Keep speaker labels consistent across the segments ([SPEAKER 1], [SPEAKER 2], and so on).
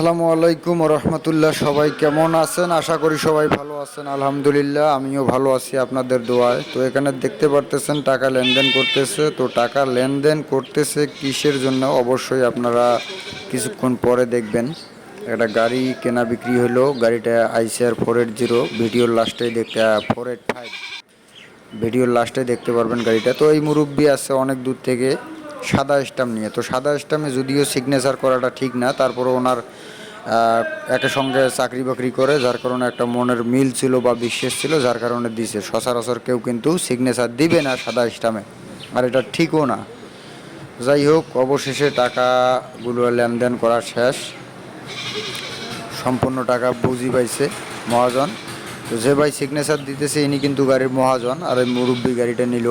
[SPEAKER 1] আসসালামু আলাইকুম রহমতুল্লাহ। সবাই কেমন আছেন? আশা করি সবাই ভালো আছেন। আলহামদুলিল্লাহ, আমিও ভালো আছি আপনাদের দোয়ায়। তো এখানে দেখতে পারতেছেন, টাকা লেনদেন করতেছে। তো টাকা লেনদেন করতেছে কিসের জন্য? অবশ্যই আপনারা কিছুক্ষণ পরে দেখবেন। একটা গাড়ি কেনা বিক্রি হলো। গাড়িটা আইসিআর ফোর এইট জিরো ভিডিওর লাস্টে দেখতে ফোর এইট ফাইভ ভিডিওর লাস্টে দেখতে পারবেন গাড়িটা। তো এই মুরব্বি আছে অনেক দূর থেকে। সাদা স্টাম্প নিয়ে। তো সাদা স্টাম্পে যদিও সিগনেচার করাটা ঠিক না তারপরে ওনার একের সঙ্গে চাকরি বাকরি করে, যার কারণে একটা মনের মিল ছিল বা বিশ্বাস ছিল, যার কারণে দিছে। সচরাচর কেউ কিন্তু সিগনেচার দিবে না সাদা স্টাম্পে আর এটা ঠিকও না। যাই হোক, অবশেষে টাকাগুলো লেনদেন করা শেষ। সম্পূর্ণ টাকা বুঝি পাইছে মহাজন। তো যে ভাই সিগনেচার দিতেছে, ইনি কিন্তু গাড়ির মহাজন, আর এই মুরব্বী গাড়িটা নিল।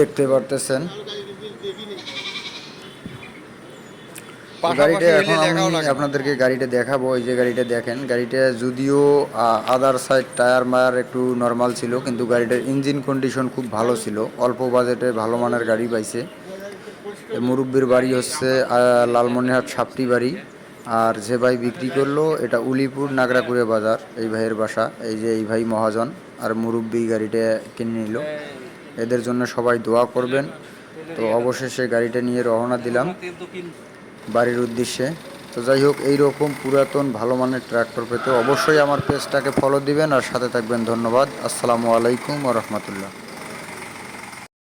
[SPEAKER 1] দেখতে পারতেছেন। গাড়িটা এখন আমি আপনাদেরকে গাড়িটা দেখাবো। এই যে গাড়িটা দেখেন গাড়িটা যদিও আদার সাইড টায়ার মায়ার একটু নর্মাল ছিল কিন্তু গাড়িটার ইঞ্জিন কন্ডিশন খুব ভালো ছিল। অল্প বাজেটে ভালো মানের গাড়ি পাইছে। মুরব্বির বাড়ি হচ্ছে আহ, লালমনিরহাট সাপটি বাড়ি। আর যে ভাই বিক্রি করল এটা উলিপুর নাগরাকুড়ে বাজার এই ভাইয়ের বাসা। এই যে এই ভাই মহাজন আর মুরব্বি গাড়িটা কিনে নিল। এদের জন্য সবাই দোয়া করবেন। তো অবশেষে গাড়িটা নিয়ে রওনা দিলাম বাড়ির উদ্দেশ্যে। তো যাই হোক, এইরকম পুরাতন ভালো মানের ট্র্যাক্টর পেতে অবশ্যই আমার পেজটাকে ফলো দিবেন। আর সাথে থাকবেন, ধন্যবাদ। আসসালামু আলাইকুম রহমতুল্লাহ।